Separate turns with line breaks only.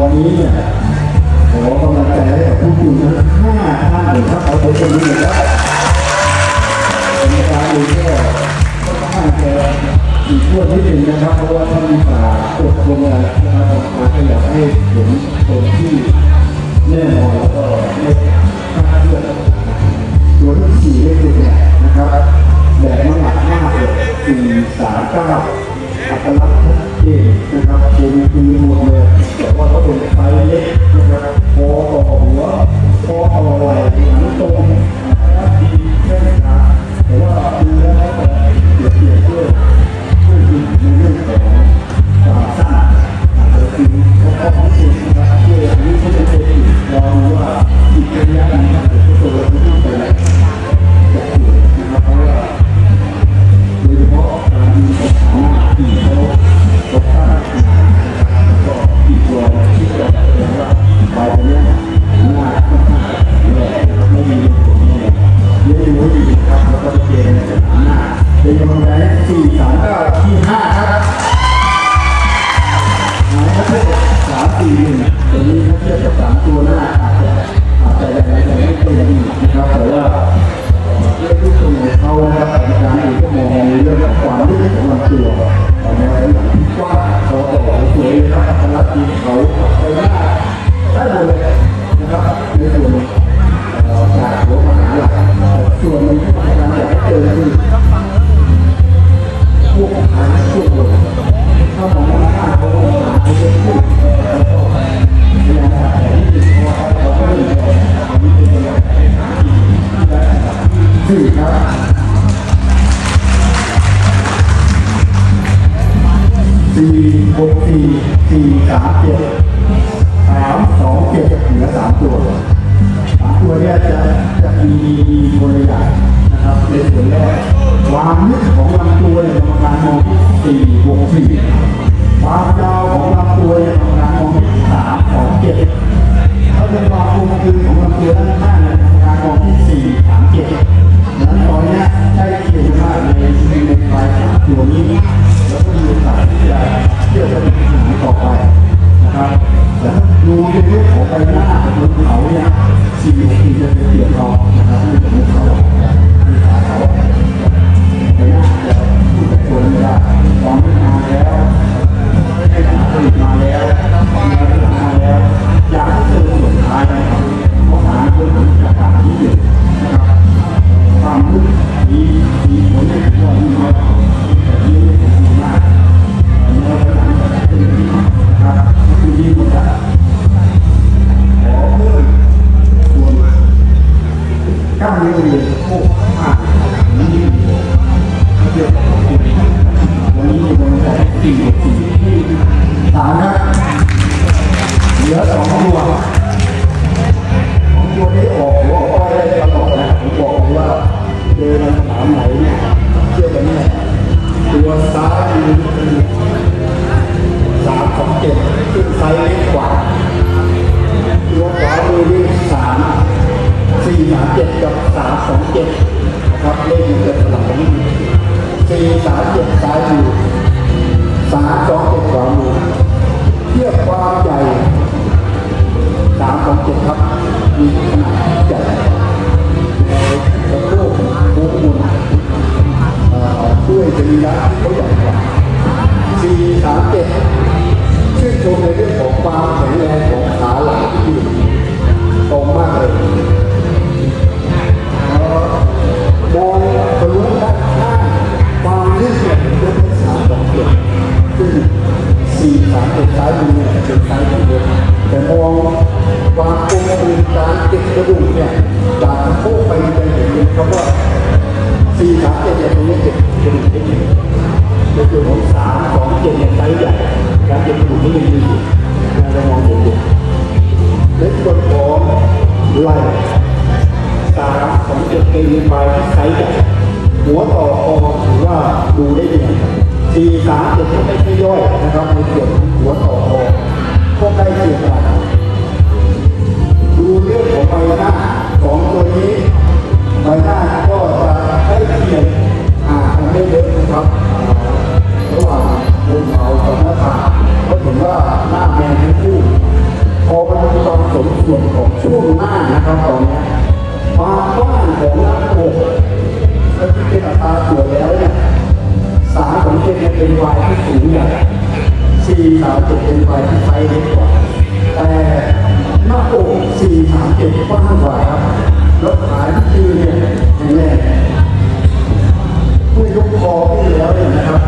วันนี้เนี่ยขอกำลังใจให้กับผู้คุมทั้งห้าท่านเลยครับเอาไปตรงนี้เลยครับเป็นการเองก็ค่อนข้างจะอีกช่วงนิดหนึ่งนะครับเพราะว่าท่านมีป่ากดลงมานะครับมาก็อยากให้เห็นคนที่แน่นอนแล้วก็ไม่คาดเลือนตัวที่สี่เลขสิบเนี่ยนะครับแบบน้ำหนักมากเลยสี่สามเก้าอัตลักษณ์ชัดเจนนะครับเป็นคือหมดเลย แต่ว่าเขาเป็นไซส์เล็ก เยอะอยู่ดีครับแล้วก็เกณฑ์สถานะเป็นกำลังใจสี่สามเก้าที่ห้าครับหมายเทียบกับสามสี่หนึ่งตัวนี้ถ้าเทียบกับสามตัวหน้าอาจจะอาจจะยังยังไม่เป็นดีนะครับแต่ว่าเรื่องที่ตัวเขานะครับกรรมการองก็มองในเรื่องของความลึกของลำตัวเอาแนหลังที่กว้างเขาต่อสวยนะครับอัตลักษณ์ที่เขาไปหน้าได้หมดเลยนะครับในส่วน สี่ครับสี่หกสี่สี่สามเจ็ดสามสองเจ็ดเหลือสามตัวสามตัวเนี่ยจะจะมีมีมีคนละอย่าง นะครับในส่วนแรกความลึกของลำตัวเนี่ยกรรมการมองที่สี่หกสี่ความยาวของลำตัวเนี่ยกรรมการมองที่สามสองเจ็ดถ้าเป็นความคงคืนของลำตัวด้านข้างเนี่ยทำงานกองที่สี่สามเจ็ดนั้นตอนนี้ยได้เคียงมากในในปลายสามตัวนี้ แล้วก็มีโอกาสที่จะเที่ยวไปถึงหางต่อไปนะครับแต่ดูในเรื่องของใบหน้าบนเขาเนี่ยสี่หกสี่จะเป็นเกี่ยวเรานะครับที่เป็นเขาที่ขา ไม่ได้ตอนนี้มาแล้วให้หาผลิตมาแล้วมีผลิตมาแล้วอยากเจอสุดท้ายนะครับเพราะหาคนถึงจากต่างที่อยู่นะครับความรู้มีมีผลในตัวมีน้อยแต่ที่ไม่ถูกดีมากเนื้อหนังเป็นดีนะครับคือดีหมดอะขอเพิ่มส่วนก้ามเรียนโค้งผ่าน บอกสี่สี่สามครับเหลือสองตัว รเก็บกระดูกเนี่ยจากโพกไปไปเห็นเลยครับว่าสี่สามเจ็ดเนี่ยตรงนี้เก็บกระดูกได้ดีในส่วนของสามสองเจ็ดเนี่ยไซส์ใหญ่การเก็บกระดูกนี่ยังดีอยู่นะเรามองเห็นอยู่ในส่วนของไหล่สามสองเจ็ดเป็นไปที่ไซส์ใหญ่หัวต่อคอถือว่าดูได้ดีสี่สามเจ็ดไม่ใช่ย่อย เป็นวายที่สูงใหญ่สี่สามเจ็ดเป็นวายที่ไซเล็กกว่า แต่หน้าอกสี่สามเจ็ดกว้างกว่าครับรถขายที่คือเนี่ยแน่ไม่ยกคอขึ้นแล้วเนี่ยนะครับ